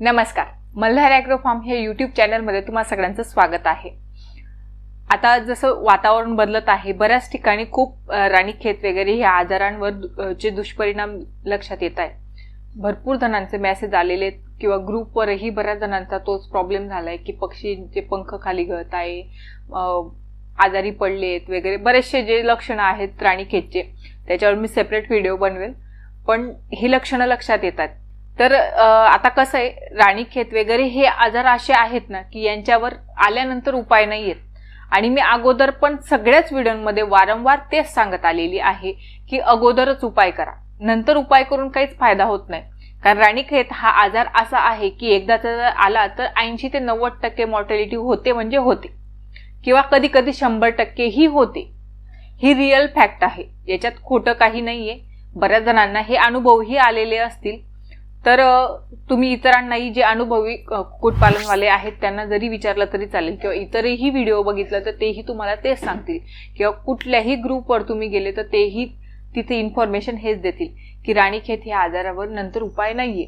नमस्कार Malhar agro farm हे YouTube चॅनलमध्ये तुम्हा सगळ्यांचं स्वागत आहे. आता जसं वातावरण बदलत आहे बऱ्याच ठिकाणी खूप राणीखेत वगैरे ह्या आजारांवर दु- चे दुष्परिणाम लक्षात येत आहे भरपूर जणांचे मेसेज आलेले आहेत किंवा ग्रुपवरही बऱ्याच जणांचा तोच प्रॉब्लेम झाला आहे की पक्षींचे पंख खाली गळत आहे आजारी आजारी पडलेत वगैरे. बरेचसे जे लक्षणं आहेत राणीखेतचे त्याच्यावर मी सेपरेट व्हिडिओ बनवेल. पण ही लक्षणं लक्षात येतात. तर आता कसं आहे राणीखेत वगैरे हे आजार असे आहेत ना की यांच्यावर आल्यानंतर उपाय नाही आहेत आणि मी अगोदर पण सगळ्याच व्हिडिओमध्ये वारंवार तेच सांगत आलेली आहे की अगोदरच उपाय करा. नंतर उपाय करून काहीच फायदा होत नाही. कारण राणीखेत हा आजार असा आहे की एकदा जर आला तर ऐंशी ते नव्वद टक्के मॉर्टॅलिटी होते म्हणजे होते. किंवा कधी कधी शंभर टक्केही होते. ही रिअल फॅक्ट आहे. याच्यात खोटं काही नाहीये. बऱ्याच जणांना हे अनुभवही आलेले असतील. तर तुम्ही इतरांनाही जे अनुभवी कुक्कुटपालनवाले आहेत त्यांना जरी विचारलं तरी चालेल. किंवा इतरही व्हिडिओ बघितलं तर तेही तुम्हाला तेच सांगतील. किंवा कुठल्याही ग्रुपवर तुम्ही गेले तर तेही तिथे इन्फॉर्मेशन हेच देतील की राणीखेत ह्या आजारावर नंतर उपाय नाहीये.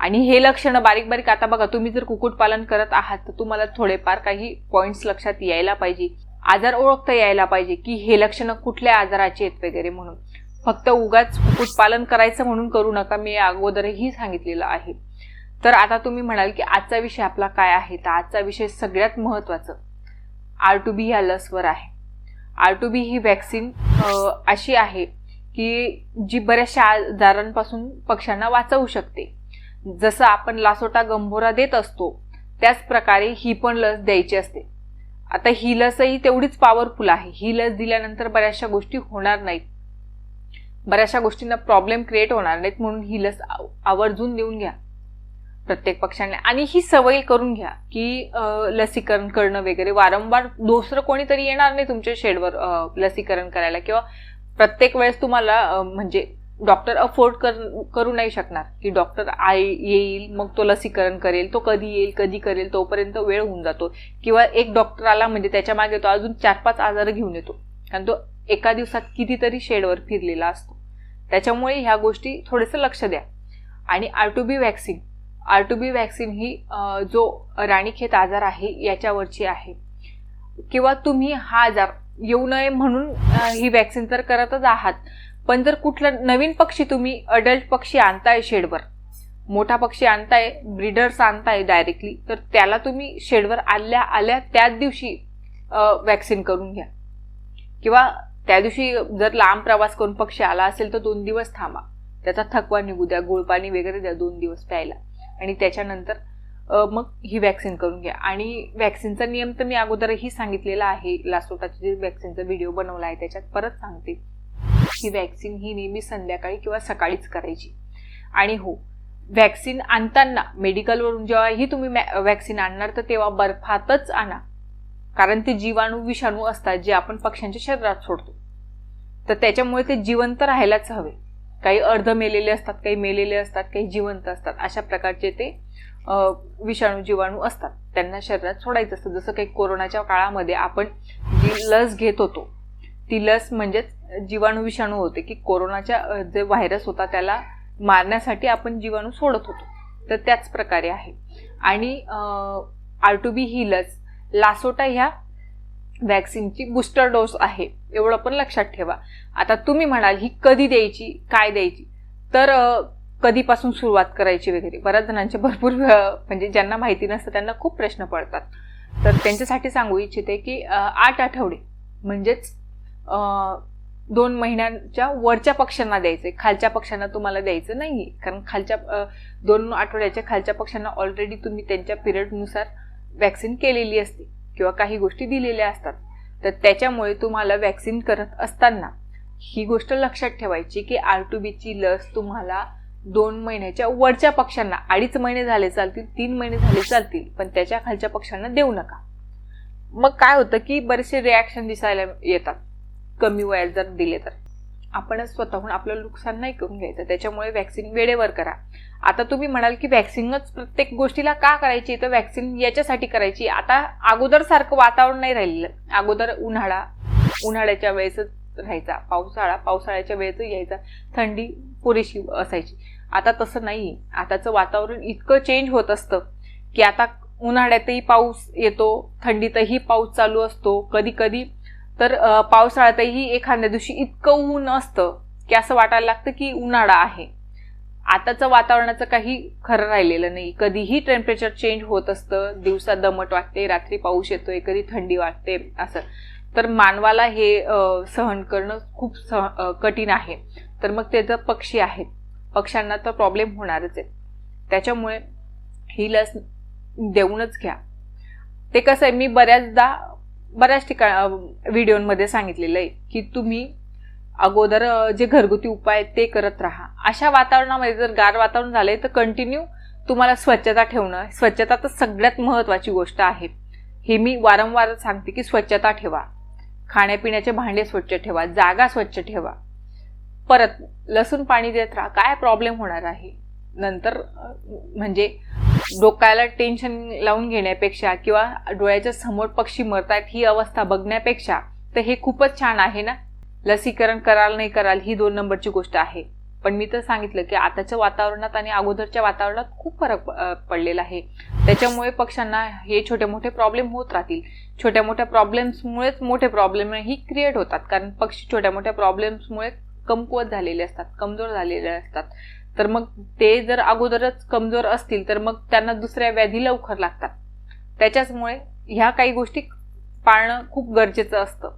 आणि हे लक्षणं बारीक बारीक आता बघा तुम्ही जर कुक्कुटपालन करत आहात तर तुम्हाला थोडेफार काही पॉईंट्स लक्षात यायला पाहिजे. आजार ओळखता यायला पाहिजे की हे लक्षणं कुठल्या आजाराचे आहेत वगैरे म्हणून. फक्त उगाच कुक्कुटपालन करायचं म्हणून करू नका मी अगोदरही सांगितलेलं आहे. तर आता तुम्ही म्हणाल की आजचा विषय आपला काय आहे? तर आजचा विषय सगळ्यात महत्वाचं आर टू बी ह्या लसवर आहे. आर टू बी ही वॅक्सिन अशी आहे की जी बऱ्याचशा आजारांपासून पक्ष्यांना वाचवू शकते. जसं आपण लासोटा गंभोरा देत असतो त्याच प्रकारे ही पण लस द्यायची असते. आता ही लसही तेवढीच पॉवरफुल आहे. ही लस दिल्यानंतर बऱ्याचशा गोष्टी होणार नाहीत. बऱ्याचशा गोष्टींना प्रॉब्लेम क्रिएट होणार नाहीत म्हणून ही लस आवर्जून देऊन घ्या. प्रत्येक पक्षाने. आणि ही सवय करून घ्या की लसीकरण करणं वगैरे वारंवार दुसरं कोणीतरी येणार नाही तुमच्या शेडवर लसीकरण करायला किंवा प्रत्येक वेळेस तुम्हाला म्हणजे डॉक्टर अफोर्ड कर करू नाही शकणार की डॉक्टर आय येईल मग तो लसीकरण करेल तो कधी येईल कधी करेल तोपर्यंत वेळ होऊन जातो. किंवा एक डॉक्टर आला म्हणजे त्याच्यामागे तो अजून चार पाच आजार घेऊन येतो. कारण तो एका दिवसात कितीतरी शेडवर फिरलेला असतो. त्याच्यामुळे ह्या गोष्टी थोडंसं लक्ष द्या. आणि R two B vaccine R two B vaccine ही जो राणीखेत आजार आहे याच्यावरची आहे. किंवा तुम्ही हा आजार येऊ नये म्हणून ही वॅक्सिन तर करतच आहात. पण जर कुठला नवीन पक्षी तुम्ही अडल्ट पक्षी आणताय शेडवर मोठा पक्षी आणताय ब्रीडर्स आणताय डायरेक्टली तर त्याला तुम्ही शेडवर आल्या आल्या त्याच दिवशी वॅक्सिन करून घ्या. किंवा त्या दिवशी जर लांब प्रवास करून पक्षी आला असेल तर दोन दिवस थांबा. त्याचा थकवा निघू द्या गुळपाणी वगैरे द्या दोन दिवस प्यायला. आणि त्याच्यानंतर मग ही वॅक्सिन करून घ्या. आणि वॅक्सिनचा नियम तर मी अगोदरही सांगितलेला आहे. लासोटाची जे वॅक्सिनचा व्हिडिओ बनवला आहे त्याच्यात परत सांगते. ही वॅक्सिन ही नेहमी संध्याकाळी किंवा सकाळीच करायची. आणि हो वॅक्सिन आणताना मेडिकलवरून जेव्हाही तुम्ही वॅक्सिन आणणार तर तेव्हा बर्फातच आणा. कारण ते जीवाणू विषाणू असतात जे आपण पक्ष्यांच्या शरीरात सोडतो. तर त्याच्यामुळे ते जिवंत राहायलाच हवे. काही अर्ध मेलेले असतात काही मेलेले असतात काही जिवंत असतात. अशा प्रकारचे ते विषाणू जीवाणू असतात. त्यांना शरीरात सोडायचं असतं. जसं काही कोरोनाच्या काळामध्ये आपण जी लस घेत होतो ती लस म्हणजेच जीवाणू विषाणू होते की कोरोनाच्या जे व्हायरस होता त्याला मारण्यासाठी आपण जीवाणू सोडत होतो. तर त्याच प्रकारे आहे. आणि आर टू बी ही लस लासोटा ह्या वॅक्सिनची बूस्टर डोस आहे. एवढं पण लक्षात ठेवा. आता तुम्ही म्हणाल ही कधी द्यायची काय द्यायची? तर कधीपासून सुरुवात करायची वगैरे? बऱ्याच जणांचे भरपूर म्हणजे ज्यांना माहिती नसतं त्यांना खूप प्रश्न पडतात. तर त्यांच्यासाठी सांगू इच्छिते की आठ आठवडे म्हणजेच दोन महिन्यांच्या वरच्या पक्ष्यांना द्यायचे. खालच्या पक्षांना तुम्हाला द्यायचं नाही कारण खालच्या दोन आठवड्याच्या खालच्या पक्षांना ऑलरेडी तुम्ही त्यांच्या पिरियडनुसार वॅक्सिन केलेली असते किंवा काही गोष्टी दिलेल्या असतात तर त्याच्यामुळे तुम्हाला वॅक्सिन करत असताना ही गोष्ट लक्षात ठेवायची की आर टू बीची लस तुम्हाला दोन महिन्याच्या वरच्या पक्ष्यांना अडीच महिने झाले चालतील तीन महिने झाले चालतील पण त्याच्या खालच्या पक्ष्यांना देऊ नका. मग काय होतं की बरेचसे रिॲक्शन दिसायला येतात. कमी वयात जर दिले तर. आपणच स्वतःहून आपलं नुकसान नाही करून घ्यायचं. त्याच्यामुळे वॅक्सिन वेळेवर करा. आता तुम्ही म्हणाल की वॅक्सिनच प्रत्येक गोष्टीला का करायची? तर वॅक्सिन याच्यासाठी करायची. आता अगोदर सारखं वातावरण नाही राहिलेलं. अगोदर उन्हाळा. उन्हाळ्याच्या वेळेसच राहायचा. पावसाळा. पावसाळ्याच्या वेळेस यायचा. थंडी पुरेशी असायची. आता तसं नाही आताचं वातावरण इतकं चेंज होत असतं की आता उन्हाळ्यातही पाऊस येतो. थंडीतही पाऊस चालू असतो. कधी कधी तर पावसाळ्यातही एखाद्या दिवशी इतकं ऊन असतं की असं वाटायला लागतं की उन्हाळा आहे. आताचं वातावरणाचं काही खरं राहिलेलं नाही. कधीही टेम्परेचर चेंज होत असतं. दिवसा दमट वाटते रात्री पाऊस येतोय कधी थंडी वाटते असं. तर मानवाला हे सहन करणं खूप सह कठीण आहे. तर मग ते जर पक्षी आहेत पक्ष्यांना तर प्रॉब्लेम होणारच आहे. त्याच्यामुळे ही लस देऊनच घ्या. ते कसं आहे मी बऱ्याचदा बऱ्याच ठिकाण व्हिडिओमध्ये सांगितलेलं आहे की तुम्ही अगोदर जे घरगुती उपाय ते करत राहा. अशा वातावरणामध्ये जर गार वातावरण झालंय तर कंटिन्यू तुम्हाला स्वच्छता ठेवणं स्वच्छता तर सगळ्यात महत्वाची गोष्ट आहे. हे मी वारंवार सांगते की स्वच्छता ठेवा. खाण्यापिण्याचे भांडे स्वच्छ ठेवा जागा स्वच्छ ठेवा. परत लसूण पाणी देत राहा. काय प्रॉब्लेम होणार आहे? नंतर म्हणजे डोक्याला टेन्शन लावून घेण्यापेक्षा किंवा डोळ्याच्या समोर पक्षी मरतायत ही अवस्था बघण्यापेक्षा तर हे खूपच छान आहे ना? लसीकरण कराल नाही कराल ही दोन नंबरची गोष्ट आहे. पण मी तर सांगितलं की आताच्या वातावरणात आणि अगोदरच्या वातावरणात खूप फरक पडलेला आहे. त्याच्यामुळे पक्ष्यांना हे छोटे मोठे प्रॉब्लेम होत राहतील. छोट्या मोठ्या प्रॉब्लेम्समुळेच मोठे प्रॉब्लेमही क्रिएट होतात. कारण पक्षी छोट्या मोठ्या प्रॉब्लेम्समुळे कमकुवत झालेले असतात कमजोर झालेले असतात. तर मग ते जर अगोदरच कमजोर असतील तर मग त्यांना दुसऱ्या व्याधी लवकर लागतात. त्याच्याचमुळे ह्या काही गोष्टी पाळणं खूप गरजेचं असतं.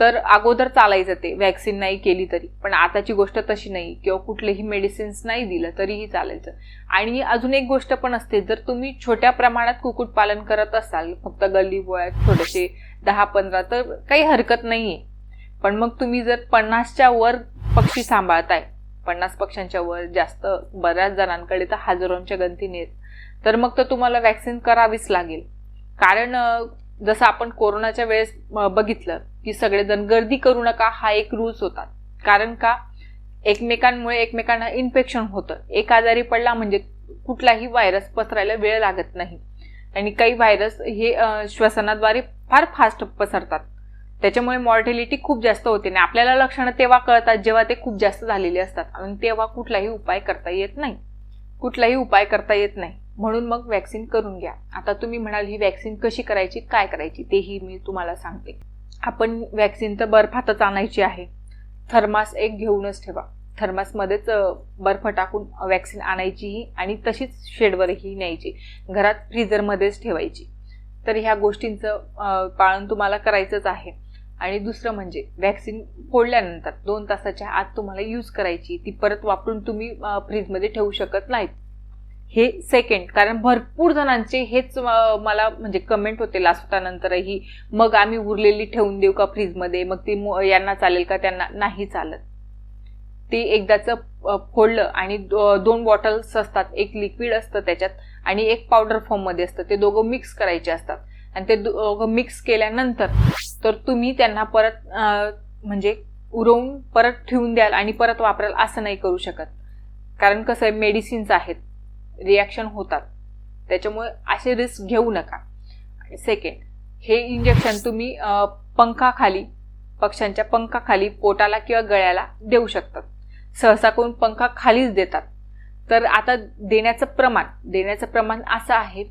तर अगोदर चालायचं ते वॅक्सिन नाही केली तरी. पण आताची गोष्ट तशी नाही किंवा कुठलेही मेडिसिन्स नाही दिलं तरीही चालायचं. आणि अजून एक गोष्ट पण असते जर तुम्ही छोट्या प्रमाणात कुक्कुटपालन करत असाल फक्त गल्ली बोळ्यात थोडेसे दहा पंधरा तर काही हरकत नाहीये. पण मग तुम्ही जर पन्नासच्या वर पक्षी सांभाळताय पन्नास पक्षांच्या वर जास्त बऱ्याच जणांकडे तर हजारोंच्या गंतीने तर मग तर तुम्हाला वॅक्सिन करावीच लागेल. कारण जसं आपण कोरोनाच्या वेळेस बघितलं की सगळेजण गर्दी करू नका हा एक रूल्स होता. कारण का? एकमेकांमुळे एकमेकांना इन्फेक्शन होतं. एक आजारी पडला म्हणजे कुठलाही व्हायरस पसरायला वेळ लागत नाही. आणि काही व्हायरस हे श्वसनाद्वारे फार फास्ट पसरतात. त्याच्यामुळे मॉर्टेलिटी खूप जास्त होते. आणि आपल्याला लक्षणं तेव्हा कळतात जेव्हा ते खूप जास्त झालेले असतात. आणि तेव्हा कुठलाही उपाय करता येत नाही. कुठलाही उपाय करता येत नाही. म्हणून मग वॅक्सिन करून घ्या. आता तुम्ही म्हणाल ही वॅक्सिन कशी करायची? काय करायची? तेही मी तुम्हाला सांगते. आपण वॅक्सिन तर बर्फातच आणायची आहे. थर्मास एक घेऊनच ठेवा. थर्मासमध्येच बर्फ टाकून वॅक्सिन आणायचीही आणि तशीच शेडवरही न्यायची. घरात फ्रीजरमध्येच ठेवायची. तर ह्या गोष्टींचं पालन तुम्हाला करायचंच आहे. आणि दुसरं म्हणजे व्हॅक्सिन फोडल्यानंतर दोन तासाच्या आत तुम्हाला यूज करायची ती परत वापरून तुम्ही फ्रीजमध्ये ठेवू शकत नाहीत. हे सेकंड कारण भरपूर जणांचे हेच मला म्हणजे कमेंट होते लास्टानंतरही मग आम्ही उरलेली ठेवून देऊ का फ्रीजमध्ये मग ती यांना चालेल का? त्यांना नाही चालत. ते एकदाचं फोडलं आणि दोन बॉटल्स असतात. एक लिक्विड असतं त्याच्यात आणि एक पावडर फॉर्ममध्ये असतं. ते दोघं मिक्स करायचे असतात. आणि ते मिक्स केल्यानंतर तर तुम्ही त्यांना परत म्हणजे उरवून परत ठेवून द्याल आणि परत वापराल असं नाही करू शकत. कारण कसं आहे मेडिसिन्स आहेत रिॲक्शन होतात. त्याच्यामुळे असे रिस्क घेऊ नका. सेकंड हे इंजेक्शन तुम्ही पंखाखाली पक्ष्यांच्या पंखाखाली पोटाला किंवा गळ्याला देऊ शकतात सहसा करून पंखा खालीच देतात. तर आता देण्याचं प्रमाण देण्याचं प्रमाण असं आहे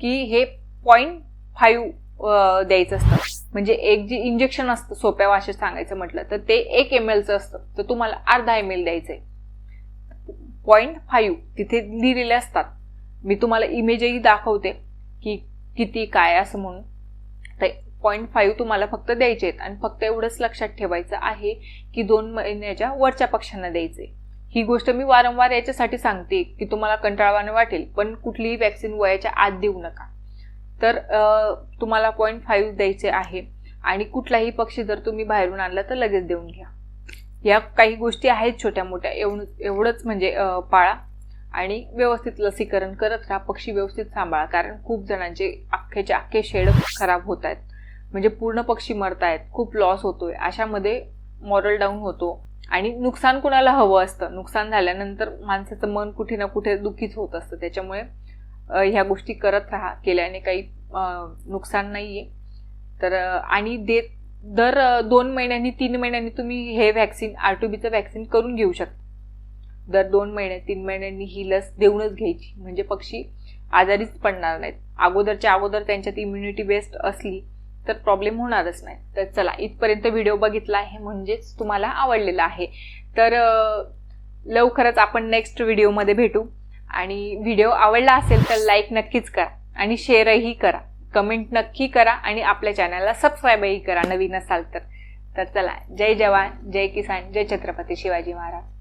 की हे पॉईंट फाईव्ह द्यायचं असतं. म्हणजे एक जे इंजेक्शन असतं सोप्या भाषेत सांगायचं म्हटलं तर ते एक एम एलचं असतं. तर तुम्हाला अर्धा एम एल द्यायचं आहे पॉईंट फाईव्ह तिथे लिहिलेले असतात. मी तुम्हाला इमेजही दाखवते की किती काय असं म्हणून. तर पॉईंट फाईव्ह तुम्हाला फक्त द्यायचे आहेत. आणि फक्त एवढंच लक्षात ठेवायचं आहे की दोन महिन्याच्या वरच्या पक्षांना द्यायचे ही गोष्ट मी वारंवार याच्यासाठी सांगते की तुम्हाला कंटाळवाने वाटेल पण कुठलीही वॅक्सिन वयाच्या आत देऊ नका. तर तुम्हाला पॉईंट फाईव्ह द्यायचे आहे. आणि कुठलाही पक्षी जर तुम्ही बाहेरून आणला तर लगेच देऊन घ्या. या काही गोष्टी आहेत छोट्या मोठ्या. एवढं एवढंच म्हणजे पाळा. आणि व्यवस्थित लसीकरण करत राहा. पक्षी व्यवस्थित सांभाळा. कारण खूप जणांचे अख्खेचे अख्खे शेड खराब होत आहेत. म्हणजे पूर्ण पक्षी मरतायत खूप लॉस होतोय. अशामध्ये मॉरल डाऊन होतो. आणि नुकसान कुणाला हवं असतं? नुकसान झाल्यानंतर माणसाचं मन कुठे ना कुठे दुःखीच होत असतं. त्याच्यामुळे ह्या गोष्टी करत राहा. केल्याने काही नुकसान नाही आहे तर आणि देत दर दोन महिन्यांनी तीन महिन्यांनी तुम्ही हे व्हॅक्सिन आर टू बीचं व्हॅक्सिन करून घेऊ शकता. दर दोन महिने तीन महिन्यांनी ही लस देऊनच घ्यायची. म्हणजे पक्षी आजारीच पडणार नाहीत. अगोदरच्या अगोदर त्यांच्यात इम्युनिटी बेस्ड असली तर प्रॉब्लेम होणारच नाही. तर चला इथपर्यंत व्हिडिओ बघितला आहे म्हणजेच तुम्हाला आवडलेला आहे. तर लवकरच आपण नेक्स्ट व्हिडिओमध्ये भेटू. आणि व्हिडिओ आवडला असेल तर लाईक नक्कीच करा आणि शेअरही करा. कमेंट नक्की करा आणि आपल्या चॅनलला सबस्क्राईबही करा. नवीन असाल तर. तर चला जय जवान जय किसान जय छत्रपती शिवाजी महाराज.